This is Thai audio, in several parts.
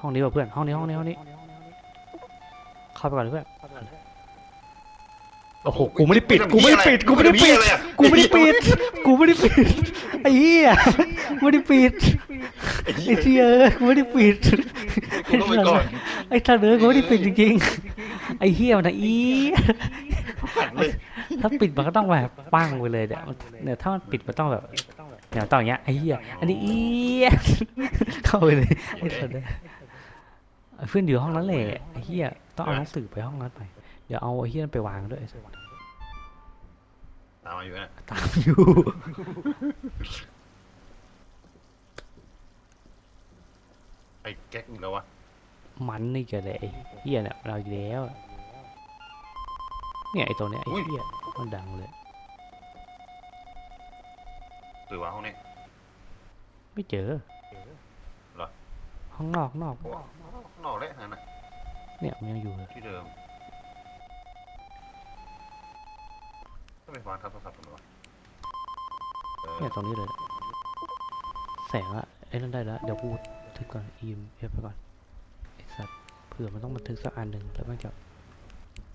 ห้องนี้ป่ะเพื่อน ห้องนี้ห้องนี้ห้องนี้ เข้าไปก่อนเลยเพื่อน โอ้โห กูไม่ได้ปิด กูไม่ได้ปิด กูไม่ได้ปิด กูไม่ได้ปิด กูไม่ได้ปิด ไอ้เหี้ยไม่ได้ปิด ไอ้ไอ้เหี้ยเหี้ยเอ้ยกูไม่ได้ปิด กูต้องไปก่อน ไอ้ท่านเอ้ยกูไม่ได้ปิดจริงๆ ไอ้เหี้ยมันอะอีหันเลยถ้าปิดมันก็ต้องแบบปังไปเลยเนี่ยเนี่ยถ้ามันปิดมันต้องแบบเนี่ยต้องอย่างเงี้ยไอ้เหี้ย อันนี้อีเข้าไปเลยไอ้สัตว์เนี่ย เพื่อนอยู่ห้องนั้นแหละไอ้เหี้ยต้องเอาหนังสือไปห้องนั้นไป เดี๋ยวเอาไอ้เหี้ยนั้นไปวางด้วยตามมาอยู่นะตามอยู่ ไอ้แก๊กอีกแล้ววะมันนี่แกเลยไอ้เหี้ยเนี่ยเราอีกแล้ว เนี่ยไอ้ตัวเนี้ยไอ้เหี้ยมันดังเลยหรือว่าห้องนี้ไม่เจอเหรอ ห้องนอกนอกโอ้นอกแล้วนั่นน่ะเนี่ยมันยังอยู่เลยที่เดิมก็ไปวางทับโทรศัพท์กันวะเออเนี่ยตรงนี้เลยเนี่ยแสงอะไอ้นั่นได้แล้ว เดี๋ยวกูทึกก่อนอีมเอฟไปก่อนไอ้สัตว์เผื่อมันต้องบันทึกสักอันหนึ่งแล้วมันจะ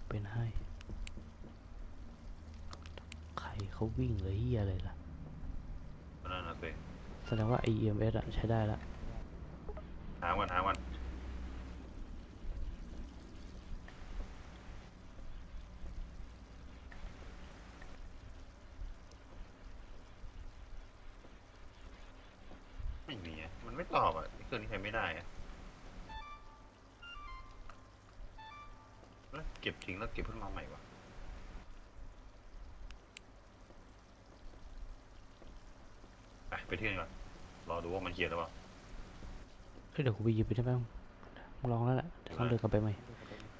เป็นให้ ใครเขาวิ่งเลยเฮียอะไรล่ะนั่นน่ะสิแสดงว่า EMS อะใช้ได้ละหาวันหาวันไม่มีอะมันไม่ตอบอะเครื่องนี้ใช้ไม่ได้อะแล้วเก็บทิ้งแล้วเก็บขึ้นมาใหม่วะไปไปเที่ยวก่อนรอดูว่ามันเขียนหรือเปล่า เฮ้ยเดี๋ยวกูไปหยิบไปได้ไหมมึงลองแล้วแหละเดี๋ยวต้องเดินกลับไปใหม่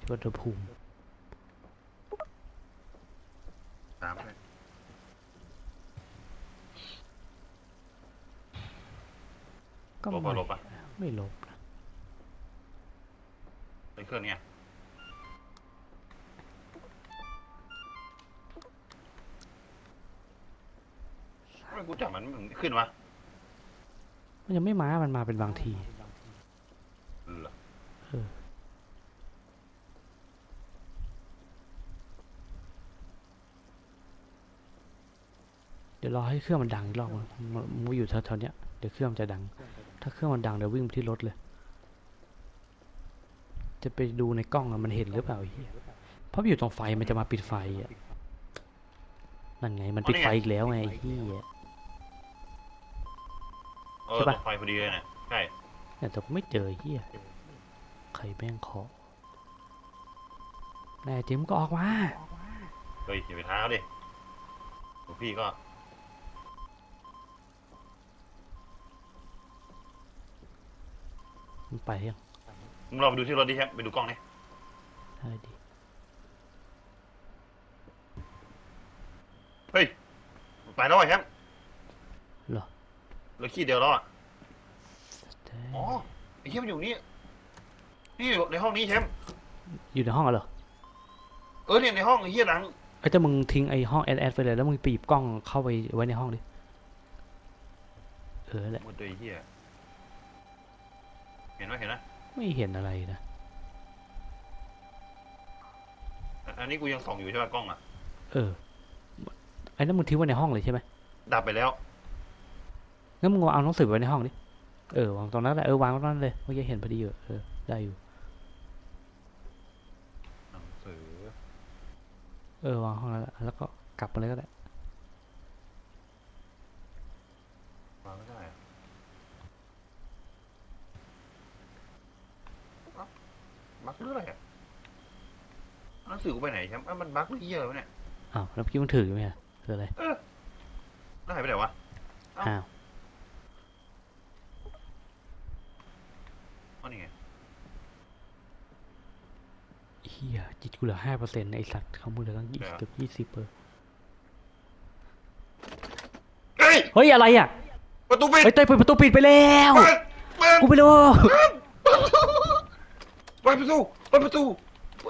ที่วัดอุณหภูมิตามไปก็ลบไม่ปะลบปะไม่ลบนะไอ้เครื่องเนี้ยทำไมกูจับมันมันขึ้นวะมันยังไม่มา มันมาเป็นบางทีเหรอ เออเดี๋ยวรอให้เครื่องมันดังอีกรอบมันมันมันอยู่แถวๆเนี้ยเดี๋ยวเครื่องมันจะดัง ถ้าเครื่องมันดังเดี๋ยววิ่งไปที่รถเลย จะไปดูในกล้องอะมันเห็นหรือเปล่าไอ้เฮียเพราะอยู่ตรงไฟมันจะมาปิดไฟอะนั่นไงมันปิดไฟอีกแล้วไงไอ้เฮีย เออใช่ตปะรงไฟพอดีเลยเนี่ยใช่ เนี่ยแต่กูไม่เจอไอ้เฮีย ใครแม่งเคาะแน่จริงมึงก็ออกมา เฮ้ยอย่าไปท้าเขาดิหลวงพี่ก็มึงไปยังมึงลองไปดูที่รถดิแฮมไปดูกล้องนี่ได้ดิเฮ้ยไปแล้วไอ้แฮมเหรอเหลือขี้เดียวแล้วอะแต่อ๋อไอ้เหี้ยมันอยู่นี่ นี่ในห้องนี้แฮมอยู่ในห้องเหรอเออเนี่ยในห้องไอ้เหี้ยหลังไอ้แต่มึงทิ้งไอ้ห้องแอดแอดไปเลยแล้วมึงปีบกล้องเข้าไปไว้ในห้องดิเออแหละหมดเลยไอ้เหี้ยเห็นไหมเห็นไหมไม่เห็นอะไรนะอันอันนี้กูยังส่องอยู่ใช่ป่ะกล้องอะเออไอ้นั่นมึงทิ้งไว้ในห้องเลยใช่ไหมดับไปแล้วงั้นมึงเอาหนังสือไว้ในห้องดิเออวางตรงนั้นแหละเออวางตรงนั้นเลยเมื่อกี้เห็นพอดีอยู่เออได้อยู่ หนังสือ เออวางห้องนั้นแหละแล้วก็กลับมาเลยก็ได้วางไม่ได้อะเอ้าบั๊กหรืออะไรอะหนังสือกูไปไหนแชมป์อ้าวมันบั๊กหรือเหี้ยอะไรวะเนี่ยอ้าวแล้วเมื่อกี้มึงถืออยู่ไหมฮะคืออะไรแล้วหายไปไหนวะเอ้าอ้าว อ๋อนี่ไงเฮียจิตกูเหลือห้าเปอร์เซ็นต์ไอ้สัตว์เขามึงเหลือตั้งยี่เหรอเกือบยี่สิบเปอร์เฮ้ยเฮ้ย อะไรอะประตูปิดเฮ้ยเต้ยเปิดประตูปิดไปแล้วเปิดเปิดกูไม่รู้เปิดประตูเปิดประตู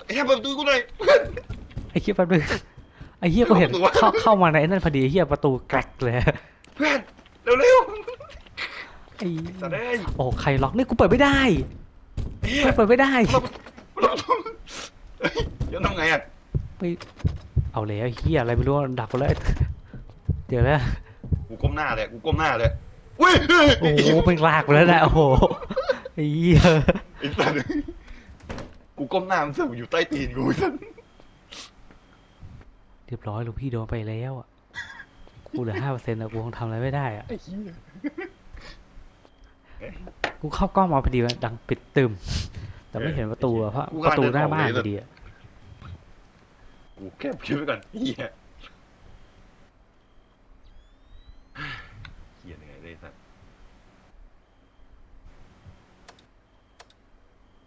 ไอ้แค่เปิดประตูกูหน่อยไอ้เหี้ยแป๊บนึงไอ้เหี้ยกูเห็นประตูวะเข้าเข้ามาในไอ้นั่นพอดีไอ้เหี้ยประตูแกรกเลยเพื่อนเร็วไอ้ๆสัตว์เอ้ยโอ้ใครล็อกนี่กูเปิดไม่ได้เฮียเปิดไม่ได้ เฮ้ยเดี๋ยวทำไงอะเอาแล้วเฮียอะไรไม่รู้ดักไปแล้วเดี๋ยวนะกูก้มหน้าเลยกูก้มหน้าเลยอุ้ยโอ้โหเป็นลากไปแล้วนะโอ้โหไอ้เหี้ยไอ้สัตว์กูก้มหน้ามันเสือกอยู่ใต้ตีนกูไอ้สัตว์เรียบร้อยลูกพี่โดนไปแล้วอะกูเหลือห้าเปอร์เซ็นต์อะกูคงทำอะไรไม่ได้อะไอ้เหี้ยกูเข้ากล้องมาพอดีมันดังปิดตึมแต่ไม่เห็นประตูอะเพราะประตูหน้าบ้านพอดีอะ กูแค่คิดไว้ก่อนเฮียเฮียยังไงเลยไอ้สัตว์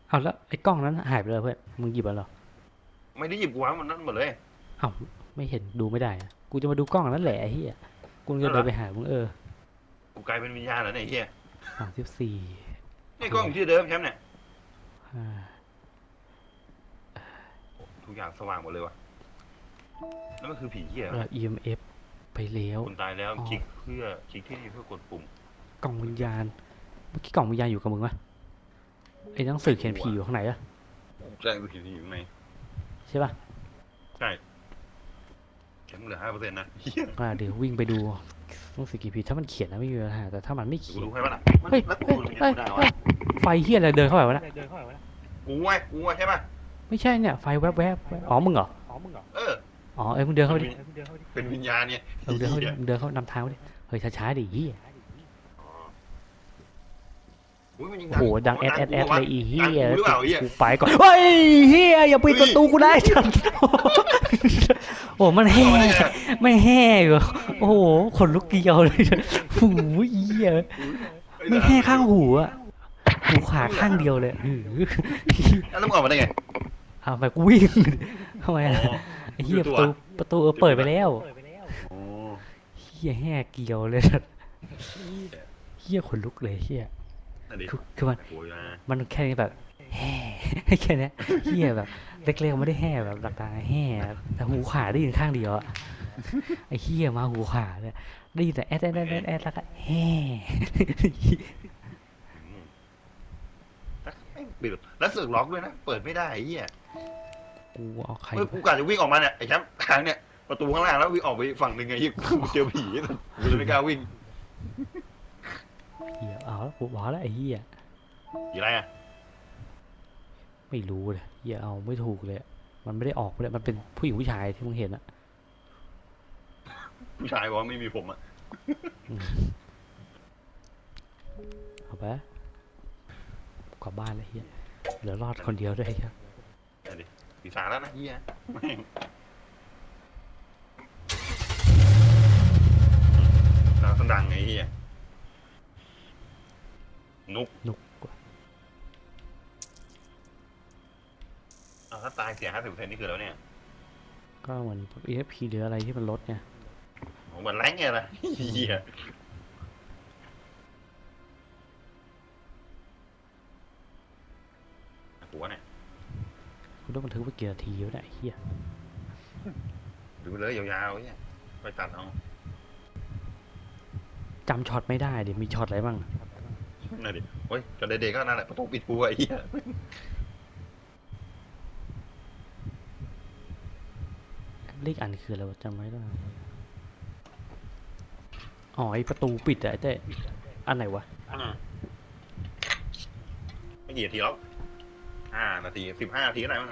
เอาแล้วไอ้กล้องนั้นหายไปเลยเพื่อนมึงหยิบมันเหรอไม่ได้หยิบกูวางมันนั่นหมดเลย เอ้าไม่เห็นดูไม่ได้อะกูจะมาดูกล้องนั่นแหละไอ้เหี้ยกูจะเดินไปหามึงเออกูกลายเป็นวิญญาณแล้วเนี่ยไอ้เฮียสามสิบสี่นี่กล้องอยู่ที่เดิมแชมป์เนี่ยห้าทุกอย่างสว่างหมดเลยว่ะ แล้วมันคือผีเฮียแล้ว EMF ไปแล้ว คนตายแล้วอ๋อ คลิกเพื่อคลิกที่นี่เพื่อกดปุ่ม กล่องวิญญาณ เมื่อกี้กล่องวิญญาณอยู่กับมึงปะไอ้หนังสือเขียนผีอยู่ข้างในอะแจ้งดูผีที่อยู่ข้างในใช่ปะใช่แชมป์เหลือห้าเปอร์เซ็นต์นะเฮียอ่าเดี๋ยววิ่งไปดูหนังสือกี่ผีถ้ามันเขียนนะไม่มีปัญหาแต่ถ้ามันไม่เดี๋ยวเขีกูยนดูให้ป่ะน่ะเฮ้ยแล้วกูเฮ้ยดูเฮ้ยยังไงเฮ้ยไฟเฮียอะไรเดินเข้าไปวะนะกูไว้กูไว้ใช่ป่ะไม่ใช่เนี่ยไฟแวบๆแวบอ๋อมึงเหรอ เอออ๋ อเอ้ยมึงเดินเข้าไปดิเป็นวิญญาณเนี่ยเออมึงเดินเข้าไปดิมึงเดินเข้านำทางไปดิเฮ้ยช้าๆดิเฮียอุ้ยมันยิงโอ้โหดังแอดแอดแอดเลยอีเฮียดังกูหรือเปล่าไอ้เฮียกูไปก่อนเฮ้ยเฮียอย่าปิดประตูกูได้ฉันโอ้มันแห่ไม่แห่เหรอโอ้โหขนลุกเกลียวเลยหูยเฮียไม่แห่ข้างหูอะหูขวาข้างเดียวเลยหือแล้วมึงออกมาได้ไง เอาไปกูวิ่งทำไมอ๋อะอไอ้เหี้ยประตูประตูเออเปิดไปแล้วโอ้เหี้ยแห่เกลียวเลยเหี้ยขนลุกเลยเหี้ยนั่นดิคือคือมัน โอ้ยนะมันแค่นี้แบบแห่ แค่เนี้ยเหี้ยแบบเล็กๆไม่ได้แห่แบบดังๆแห่แต่หูขวาได้ยินข้างเดียวอะไอ้เหี้ยมาหูขวาเนี่ยได้ยินแต่แอดแอดแอดแอดแอดแล้วก็แห่อืมไอ้ปิดแล้วเสือกล็อกด้วยนะ เปิดไม่ได้ไอ้เหี้ย กูเอาใครเฮ้ยกูกะจะวิ่งออกมาเนี่ยไอ้แชมป์ทางเนี่ยประตูข้างล่างแล้ววิ่งออกไปฝั่งหนึ่งไงที่กูเจอผีกูเลยไม่กล้าวิ่งเหี้ยเอาแล้วกูบอกแล้วไอ้เหี้ยผีอะไรอะไม่รู้เลยเหี้ยเอาไม่ถูกเลยอะมันไม่ได้ออกเลยมันเป็นผู้หญิงผู้ชายที่มึงเห็นอะผู้ชายบอกว่าไม่มีผมอะอืมเอาไปกลับบ้านเลยเฮียเหลือรอดคนเดียวด้วยเฮีย นั่นดิผีสางแล้วนะเหี้ยแม่งดังสดังไอ้เหี้ยนุกนุกกว่าอ้าวถ้าตายเสียห้าสิบเปอร์เซ็นต์นี่คือแล้วเนี่ยก็เหมือน EFP หรืออะไรที่มันลดไงโหเหมือนแรงไงล่ะเหี้ยหัวเนี่ย คุณต้องบันทึกไว้กี่นาทีวะเนี่ยไอ้เฮียดูเลยยาวๆเนี่ยไปตัดเอาจำช็อตไม่ได้เดี๋ยวมีช็อตอะไรบ้าง นั่นดิโอ้ยจนเด็กๆก็นั่นแหละประตูปิดกูไอ้เหี้ยเลขอันคืออะไรวะจำไม่ได้ อ๋อไอประตูปิดอะไอ้เต้อันไหนวะ ไม่กี่นาทีแล้วห้า นาทีสิบห้านาทีก็ได้มั้ง